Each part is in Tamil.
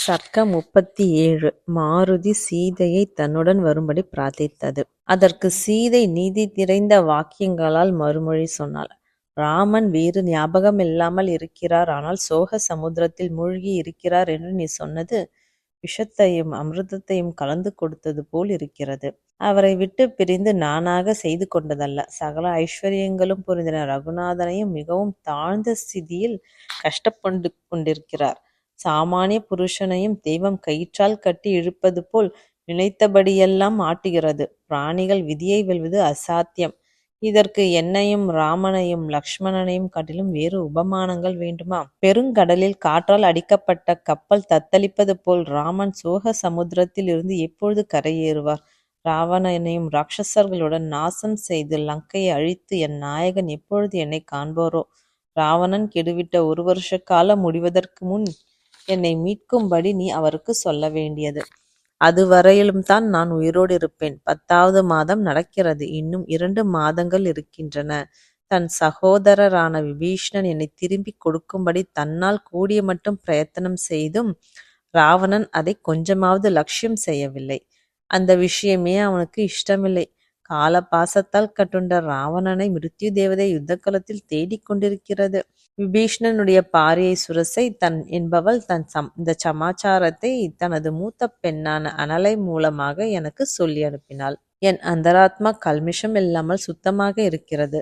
சர்க்க முப்பத்தி ஏழு மாருதி சீதையை தன்னுடன் வரும்படி பிரார்த்தித்தது. அதற்கு சீதை நீதி நிறைந்த வாக்கியங்களால் மறுமொழி சொன்னாள். ராமன் வேறு ஞாபகமில்லாமல் இருக்கிறார் ஆனால் சோக சமுத்திரத்தில் மூழ்கி இருக்கிறார் என்று நீ சொன்னது விஷத்தையும் அமிர்தத்தையும் கலந்து கொடுத்தது போல் இருக்கிறது. அவரை விட்டுப் பிரிந்து நானாக செய்து கொண்டதல்ல. சகல ஐஸ்வர்யங்களும் புரிந்தன ரகுநாதனையும் மிகவும் தாழ்ந்த ஸ்திதியில் கஷ்டப்பட்டு கொண்டிருக்கிறார். சாமானிய புருஷனையும் தெய்வம் கயிற்றால் கட்டி இழுப்பது போல் நினைத்தபடியெல்லாம் ஆட்டுகிறது. பிராணிகள் விதியை வெல்வது அசாத்தியம். இதற்கு என்னையும் ராமனையும் லக்ஷ்மணனையும் காட்டிலும் வேறு உபமானங்கள் வேண்டுமா? பெருங்கடலில் காற்றால் அடிக்கப்பட்ட கப்பல் தத்தளிப்பது போல் ராமன் சோக சமுத்திரத்தில் இருந்து எப்பொழுது கரையேறுவார்? ராவணனையும் ராக்ஷசர்களுடன் நாசம் செய்து லங்கையை அழித்து என் நாயகன் எப்பொழுது என்னைக் காண்பாரோ? ராவணன் கெடுவிட்ட ஒரு வருஷ காலம் முடிவதற்கு முன் என்னை மீட்கும்படி நீ அவருக்கு சொல்ல வேண்டியது. அதுவரையிலும்தான் நான் உயிரோடு இருப்பேன். பத்தாவது மாதம் நடக்கிறது. இன்னும் இரண்டு மாதங்கள் இருக்கின்றன. தன் சகோதரரான விபீஷ்ணன் என்னை திரும்பிக் கொடுக்கும்படி தன்னால் கூடிய மட்டும் பிரயத்தனம் செய்தும் ராவணன் அதை கொஞ்சமாவது லட்சியம் செய்யவில்லை. அந்த விஷயமே அவனுக்கு இஷ்டமில்லை. கால பாசத்தால் கட்டுண்ட ராவணனை மிருத்யு தேவதை யுத்தகளத்தில் தேடிக் கொண்டிருக்கிறது. விபீஷணனுடைய பாரியை சுரசை தன் என்பவள் தன் சம் இந்த சமாச்சாரத்தை தனது மூத்த பெண்ணான அனலை மூலமாக எனக்கு சொல்லி அனுப்பினாள். என் அந்தராத்மா கல்மிஷம் இல்லாமல் சுத்தமாக இருக்கிறது.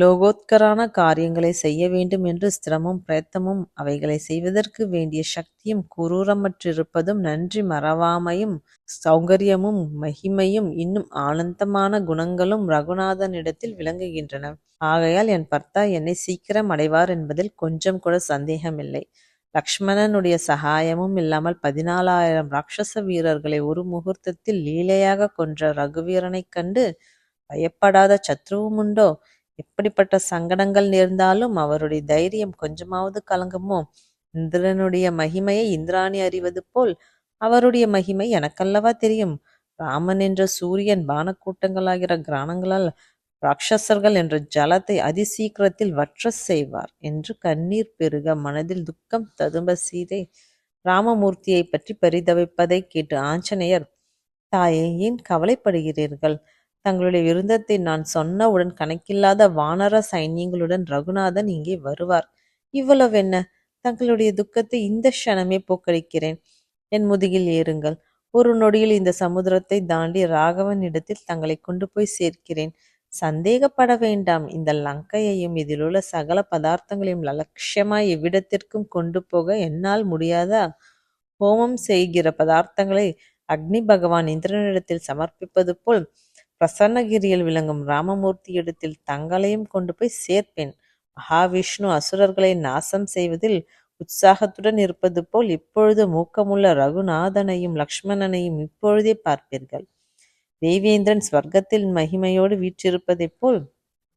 லோகோத்கரான காரியங்களை செய்ய வேண்டும் என்று ஸ்திரமும் பிரயத்தனமும் அவைகளை செய்வதற்கு வேண்டிய சக்தியும் குரூரமற்றிருப்பதும் நன்றி மறவாமையும் சௌகரியமும் மகிமையும் இன்னும் ஆனந்தமான குணங்களும் ரகுநாதனிடத்தில் விளங்குகின்றன. ஆகையால் என் பர்த்தா என்னை சீக்கிரம் அடைவார் என்பதில் கொஞ்சம் கூட சந்தேகமில்லை. லக்ஷ்மணனுடைய சகாயமும் இல்லாமல் பதினாலாயிரம் ராக்ஷச வீரர்களை ஒரு முகூர்த்தத்தில் லீலையாகக் கொன்ற ரகுவீரனைக் கண்டு பயப்படாத சத்ருவும் உண்டோ எப்படிப்பட்ட சங்கடங்கள் நேர்ந்தாலும் அவருடைய தைரியம் கொஞ்சமாவது கலங்குமோ? இந்திரனுடைய மகிமையை இந்திராணி அறிவது போல் அவருடைய மகிமை எனக்கல்லவா தெரியும். ராமன் என்ற சூரியன் வானக்கூட்டங்களாகிற கிராணங்களால் ராட்சசர்கள் என்ற ஜலத்தை அதிசீக்கிரத்தில் வற்ற செய்வார் என்று கண்ணீர் பெருக மனதில் துக்கம் ததும்ப சீதை ராமமூர்த்தியை பற்றி பரிதவிப்பதைக் கேட்டு ஆஞ்சநேயர் தாயே ஏன் கவலைப்படுகிறீர்கள்? தங்களுடைய விருந்தத்தை நான் சொன்னவுடன் கணக்கில்லாத வானர சைன்யங்களுடன் ரகுநாதன் இங்கே வருவார். இவ்வளவென்ன? தங்களுடைய துக்கத்தை இந்தக் க்ஷணமே போக்கடிக்கிறேன். என் முதுகில் ஏறுங்கள். ஒரு நொடியில் இந்த சமுத்திரத்தை தாண்டி ராகவன் இடத்தில் தங்களை கொண்டு போய் சேர்க்கிறேன். சந்தேகப்பட வேண்டாம். இந்த லங்கையையும் இதிலுள்ள சகல பதார்த்தங்களையும் லட்சியமாய் எவ்விடத்திற்கும் கொண்டு போக என்னால் முடியாதா? ஹோமம் செய்கிற பதார்த்தங்களை அக்னி பகவான் இந்திரனிடத்தில் சமர்ப்பிப்பது போல் பிரசன்னகிரியில் விளங்கும் ராமமூர்த்தியிடத்தில் தங்களையும் கொண்டு போய் சேர்ப்பேன். மகாவிஷ்ணு அசுரர்களை நாசம் செய்வதில் உற்சாகத்துடன் இருப்பது போல் இப்பொழுது மூக்கமுள்ள ரகுநாதனையும் லக்ஷ்மணனையும் இப்பொழுதே பார்ப்பீர்கள். தேவேந்திரன் ஸ்வர்க்கத்தில் மகிமையோடு வீற்றிருப்பதைப் போல்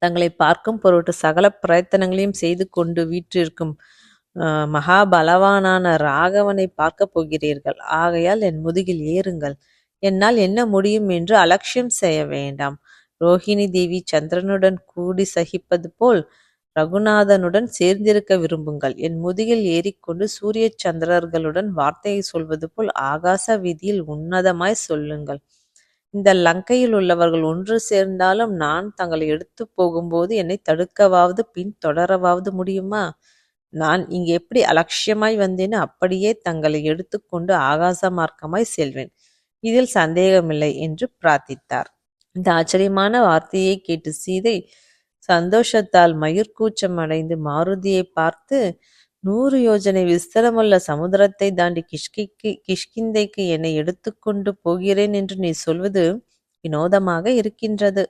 தங்களை பார்க்கும் பொருட்டு சகல பிரயத்தனங்களையும் செய்து கொண்டு வீற்றிருக்கும் மகாபலவானான ராகவனைப் பார்க்கப் போகிறீர்கள். ஆகையால் என் முதுகில் ஏறுங்கள். என்னால் என்ன முடியும் என்று அலட்சியம் செய்ய வேண்டாம். ரோகிணி தேவி சந்திரனுடன் கூடி சகிப்பது போல் ரகுநாதனுடன் சேர்ந்திருக்க விரும்புங்கள். என் முதுகில் ஏறிக்கொண்டு சூரிய சந்திரர்களுடன் வார்த்தையை சொல்வது போல் ஆகாச வீதியில் உன்னதமாய் சொல்லுங்கள். இந்த லங்கையில் உள்ளவர்கள் ஒன்று சேர்ந்தாலும் நான் தங்களை எடுத்துப் போகும்போது என்னை தடுக்கவாவது பின் தொடரவாவது முடியுமா? நான் இங்கு எப்படி அலட்சியமாய் வந்தேனோ அப்படியே தங்களை எடுத்துக்கொண்டு ஆகாச மார்க்கமாய் செல்வேன். இதில் சந்தேகமில்லை என்று பிரார்த்தித்தார். இந்த ஆச்சரியமான வார்த்தையை கேட்டு சீதை சந்தோஷத்தால் மயிர்கூச்சம் அடைந்து மாருதியை பார்த்து நூறு யோஜனை விஸ்தரமுள்ள சமுதிரத்தை தாண்டி கிஷ்கிக்கு கிஷ்கிந்தைக்கு என்னை எடுத்துக்கொண்டு போகிறேன் என்று நீ சொல்வது வினோதமாக இருக்கின்றது.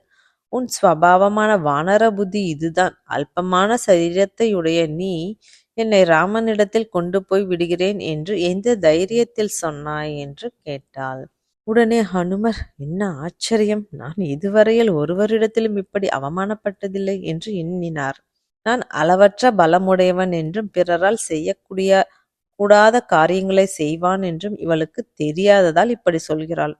உன் ஸ்வபாவமான வானர புத்தி இதுதான். அல்பமான சரீரத்தையுடைய நீ என்னை ராமனிடத்தில் கொண்டு போய் விடுகிறேன் என்று எந்த தைரியத்தில் சொன்னாய்? என்று கேட்டாள். உடனே ஹனுமர் என்ன ஆச்சரியம்! நான் இதுவரையில் ஒருவரிடத்திலும் இப்படி அவமானப்பட்டதில்லை என்று எண்ணினார். நான் அளவற்ற பலமுடையவன் என்றும் பிறரால் செய்யக்கூடிய கூடாத காரியங்களை செய்வான் என்றும் இவளுக்கு தெரியாததால் இப்படி சொல்கிறாள்.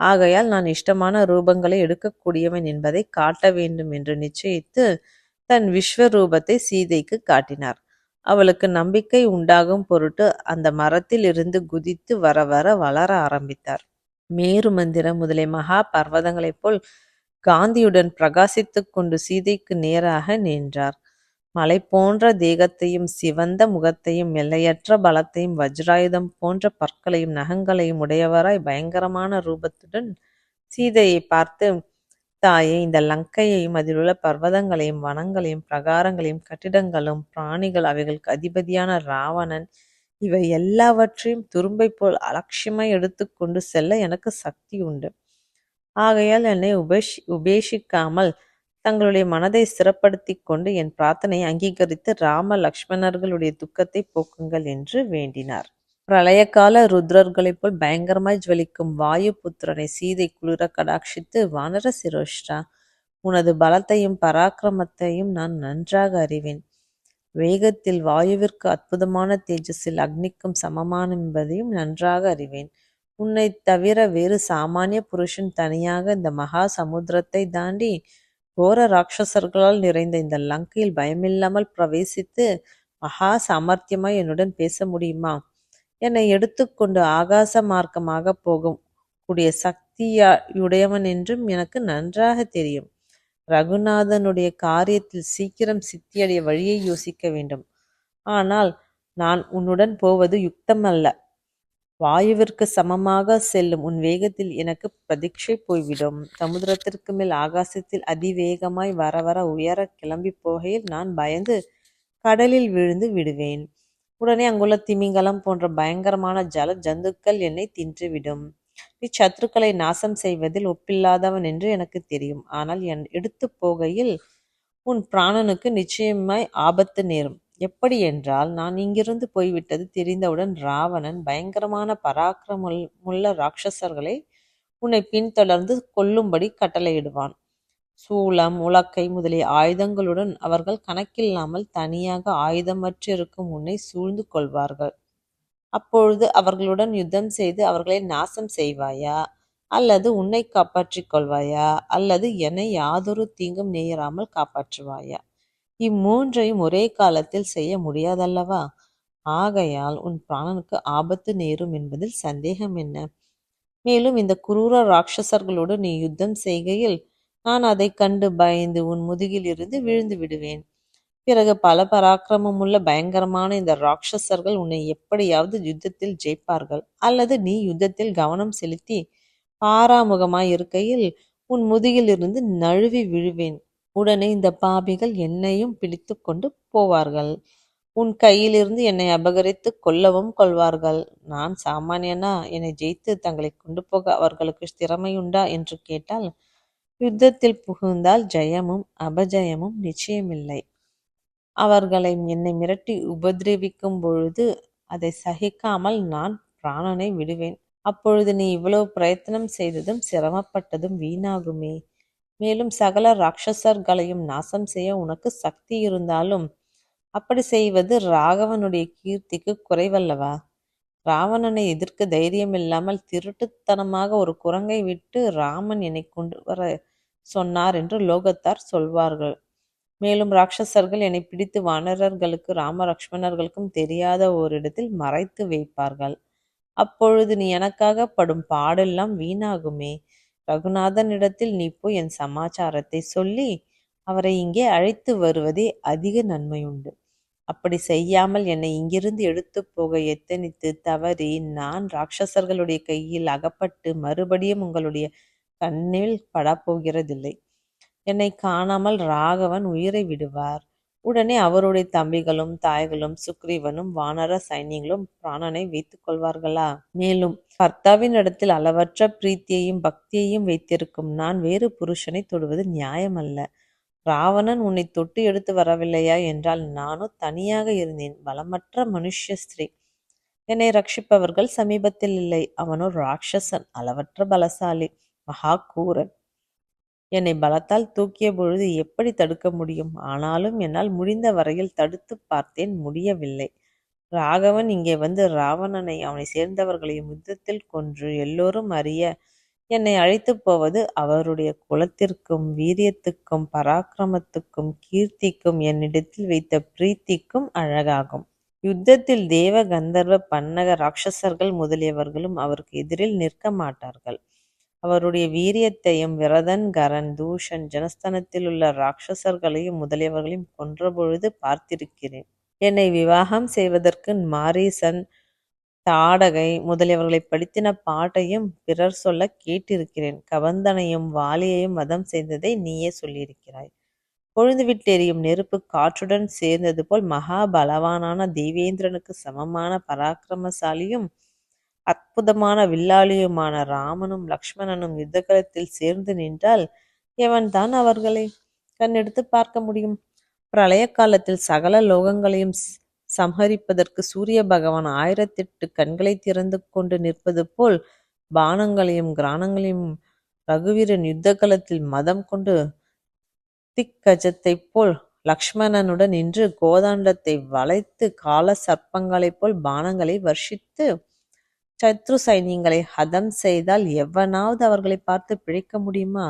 ஆகையால் நான் இஷ்டமான ரூபங்களை எடுக்கக்கூடியவன் என்பதை காட்ட வேண்டும் என்று நிச்சயித்து தன் விஸ்வரூபத்தை சீதைக்குக் காட்டினார். அவளுக்கு நம்பிக்கை உண்டாகும் பொருட்டு அந்த மரத்தில் இருந்து குதித்து வர வர வளர ஆரம்பித்தார் மேரு மந்திரம் முதலிய மகா பர்வதங்களைப் போல் காந்தியுடன் பிரகாசித்துக் கொண்டு சீதைக்கு நேராக நின்றார். மலை போன்ற தேகத்தையும் சிவந்த முகத்தையும் எல்லையற்ற பலத்தையும் வஜ்ராயுதம் போன்ற பற்களையும் நகங்களையும் உடையவராய் பயங்கரமான ரூபத்துடன் சீதையை பார்த்து தாயே இந்த லங்கையையும் அதில் உள்ள பர்வதங்களையும் வனங்களையும் பிரகாரங்களையும் கட்டிடங்களும் பிராணிகள் அவைகளுக்கு அதிபதியான ராவணன் இவை எல்லாவற்றையும் துரும்பை போல் அலட்சியமாய் எடுத்துக்கொண்டு செல்ல எனக்கு சக்தி உண்டு. ஆகையால் என்னை உபேஷி உபேஷிக்காமல் தங்களுடைய மனதை சிறப்படுத்தி கொண்டு என் பிரார்த்தனையை அங்கீகரித்து ராம லக்ஷ்மணர்களுடைய துக்கத்தை போக்குங்கள் என்று வேண்டினார். பிரளயகால ருத்ரர்களைப் போல் பயங்கரமாய் ஜுவலிக்கும் வாயு புத்திரனை சீதை குளிர கடாட்சித்து வானர சிரோஷ்டா உனது பலத்தையும் பராக்கிரமத்தையும் நான் நன்றாக அறிவேன். வேகத்தில் வாயுவிற்கு அற்புதமான தேஜஸில் அக்னிக்கும் சமமான என்பதையும் நன்றாக அறிவேன். உன்னை தவிர வேறு சாமானிய புருஷன் தனியாக இந்த மகா சமுத்திரத்தை தாண்டி கோர ராட்சசர்களால் நிறைந்த இந்த லங்கையில் பயமில்லாமல் பிரவேசித்து மகா சாமர்த்தியமாய் என்னுடன் பேச முடியுமா? என்னை எடுத்துக்கொண்டு ஆகாச மார்க்கமாக போகும். கூடிய சக்தியுடையவன் என்றும் எனக்கு நன்றாக தெரியும். ரகுநாதனுடைய காரியத்தில் சீக்கிரம் சித்தியடைய வழியை யோசிக்க வேண்டும். ஆனால் நான் உன்னுடன் போவது யுக்தமல்ல. வாயுவிற்கு சமமாக செல்லும் உன் வேகத்தில் எனக்கு பிரதீட்சை போய்விடும். சமுத்திரத்திற்கு மேல் ஆகாசத்தில் அதிவேகமாய் வர வர உயர கிளம்பி போகையில் நான் பயந்து கடலில் விழுந்து விடுவேன். உடனே அங்குள்ள திமிங்கலம் போன்ற பயங்கரமான ஜல ஜந்துக்கள் என்னை தின்றுவிடும். நீ சத்துருக்களை நாசம் செய்வதில் ஒப்பில்லாதவன் என்று எனக்கு தெரியும். ஆனால் என் எடுத்து போகையில் உன் பிராணனுக்கு நிச்சயமாய் ஆபத்து நேரும். எப்படி என்றால் நான் இங்கிருந்து போய்விட்டது தெரிந்தவுடன் ராவணன் பயங்கரமான பராக்கிரமுள்ள ராட்சசர்களை உன்னை பின்தொடர்ந்து கொல்லும்படி கட்டளையிடுவான். சூளம் உலக்கை முதலிய ஆயுதங்களுடன் அவர்கள் கணக்கில்லாமல் தனியாக ஆயுதமற்றிருக்கும் உன்னை சூழ்ந்து கொள்வார்கள். அப்பொழுது அவர்களுடன் யுத்தம் செய்து அவர்களை நாசம் செய்வாயா? அல்லது உன்னை காப்பாற்றிக் கொள்வாயா? அல்லது என்னை யாதொரு தீங்கும் நேராமல் காப்பாற்றுவாயா? இம்மூன்றையும் ஒரே காலத்தில் செய்ய முடியாதல்லவா? ஆகையால் உன் பிராணனுக்கு ஆபத்து நேரும் என்பதில் சந்தேகம் என்ன? மேலும் இந்த குரூர ராட்சசர்களோடு நீ யுத்தம் செய்கையில் நான் அதை கண்டு பயந்து உன் முதுகில் இருந்து விழுந்து விடுவேன். பிறகு பல பராக்கிரமமுள்ள பயங்கரமான இந்த ராட்சசர்கள் உன்னை எப்படியாவது யுத்தத்தில் ஜெயிப்பார்கள். அல்லது நீ யுத்தத்தில் கவனம் செலுத்தி பாராமுகமாய் இருக்கையில் உன் முதுகில் இருந்து நழுவி விழுவேன். உடனே இந்த பாபிகள் என்னையும் பிடித்து கொண்டு போவார்கள். உன் கையிலிருந்து என்னை அபகரித்து கொல்லவும் கொள்வார்கள். நான் சாமானியனா? என்னை ஜெயித்து தங்களை கொண்டு போக அவர்களுக்கு திறமையுண்டா? என்று கேட்டால் யுத்தத்தில் புகுந்தால் ஜெயமும் அபஜயமும் நிச்சயமில்லை. அவர்களை என்னை மிரட்டி உபதிரவிக்கும் பொழுது அதை சகிக்காமல் நான் பிராணனை விடுவேன். அப்பொழுது நீ இவ்வளவு பிரயத்தனம் செய்ததும் சிரமப்பட்டதும் வீணாகுமே. மேலும் சகல ராட்சசர்களையும் நாசம் செய்ய உனக்கு சக்தி இருந்தாலும் அப்படி செய்வது ராகவனுடைய கீர்த்திக்கு குறைவல்லவா? ராவணனை எதிர்க்க தைரியமில்லாமல் திருட்டுத்தனமாக ஒரு குரங்கை விட்டு ராமன் என்னை கொண்டு வர சொன்னார் என்று லோகத்தார் சொல்வார்கள். மேலும் ராட்சசர்கள் என்னை பிடித்து வானரர்களுக்கு ராம லக்ஷ்மணர்களுக்கும் தெரியாத ஓரிடத்தில் மறைத்து வைப்பார்கள். அப்பொழுது நீ எனக்காக படும் பாடெல்லாம் வீணாகுமே. ரகுநாதனிடத்தில் நீ போய் என் சமாச்சாரத்தை சொல்லி அவரை இங்கே அழைத்து வருவதே அதிக நன்மையுண்டு. அப்படி செய்யாமல் என்னை இங்கிருந்து எடுத்து போக எத்தனித்து தவறி நான் ராட்சசர்களுடைய கையில் அகப்பட்டு மறுபடியும் உங்களுடைய கண்ணில் படப்போகிறதில்லை என்னை காணாமல் ராகவன் உயிரை விடுவார். உடனே அவருடைய தம்பிகளும் தாய்களும் சுக்ரீவனும் வானர சைன்யங்களும் பிராணனை வைத்துக் கொள்வார்களா? மேலும் கர்த்தாவின் இடத்தில் அளவற்ற பிரீத்தியையும் பக்தியையும் வைத்திருக்கும் நான் வேறு புருஷனை தொடுவது நியாயமல்ல. ராவணன் உன்னை தொட்டு எடுத்து வரவில்லையா என்றால் நானும் தனியாக இருந்தேன். பலமற்ற மனுஷ ஸ்திரீ. என்னை ரட்சிப்பவர்கள் சமீபத்தில் இல்லை. அவனோ ராட்சசன் அளவற்ற பலசாலி மகா கூரன் என்னை பலத்தால் தூக்கிய பொழுது எப்படி தடுக்க முடியும் ஆனாலும் என்னால் முடிந்த வரையில் தடுத்து பார்த்தேன் முடியவில்லை ராகவன் இங்கே வந்து ராவணனை அவனை சேர்ந்தவர்களையும் யுத்தத்தில் கொன்று எல்லோரும் அறிய என்னை அழைத்துப் போவது அவருடைய குலத்திற்கும் வீரியத்துக்கும் பராக்கிரமத்துக்கும் கீர்த்திக்கும் என்னிடத்தில் வைத்த பிரீத்திக்கும் அழகாகும். யுத்தத்தில் தேவ கந்தர்வ பன்னக ராட்சசர்கள் முதலியவர்களும் அவருக்கு எதிரில் நிற்க மாட்டார்கள். அவருடைய வீரியத்தையும் விரதன் கரன் தூஷன் ஜனஸ்தானத்திலுள்ள ராட்சசர்களையும் முதலியவர்களையும் கொன்றபொழுது பார்த்திருக்கிறேன். என்னை விவாகம் செய்வதற்கு மாரீசன் தாடகை முதலியவர்களை படித்தின பாட்டையும் பிறர் சொல்ல கேட்டிருக்கிறேன். கவந்தனையும் வாலியையும் மதம் செய்ததை நீயே சொல்லியிருக்கிறாய். கொழுந்துவிட்டெரியும் நெருப்பு காற்றுடன் சேர்ந்தது போல் மகா பலவானான தேவேந்திரனுக்கு சமமான பராக்கிரமசாலியும் அற்புதமான வில்லாளியுமான ராமனும் லக்ஷ்மணனும் யுத்தகலத்தில் சேர்ந்து நின்றால் எவன்தான் அவர்களை கண்ணெடுத்து பார்க்க முடியும்? பிரளய காலத்தில் சகல லோகங்களையும் சம்ஹரிப்பதற்கு சூரிய பகவான் ஆயிரத்தெட்டு கண்களை திறந்து கொண்டு நிற்பது போல் பானங்களையும் கிராணங்களையும் ரகுவீரன் யுத்தகளத்தில் மதம் கொண்டு திக்கஜத்தைப் போல் லக்ஷ்மணனுடன் நின்று கோதாண்டத்தை வளைத்து கால சர்ப்பங்களைப் போல் பானங்களை வர்ஷித்து சத்ரு சைன்யங்களை ஹதம் செய்தால் எவனாவது அவர்களை பார்த்து பிழைக்க முடியுமா?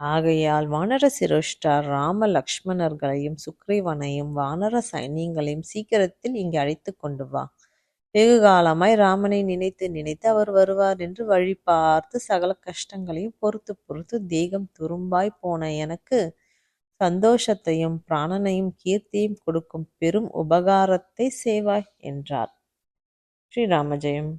ஆகையால் வானர சிரோஷ்டா ராம லக்ஷ்மணர்களையும் சுக்ரீவனையும் வானர சைன்யங்களையும் சீக்கிரத்தில் இங்கே அழைத்து கொண்டு வா. வெகுகாலமாய் ராமனை நினைத்து நினைத்து அவர் வருவார் என்று வழி பார்த்து சகல கஷ்டங்களையும் பொறுத்துப் பொறுத்து தேகம் துரும்பாய் போன எனக்கு சந்தோஷத்தையும் பிராணனையும் கீர்த்தியும் கொடுக்கும் பெரும் உபகாரத்தை செய்வாய் என்றார். ஸ்ரீராம ஜெயம்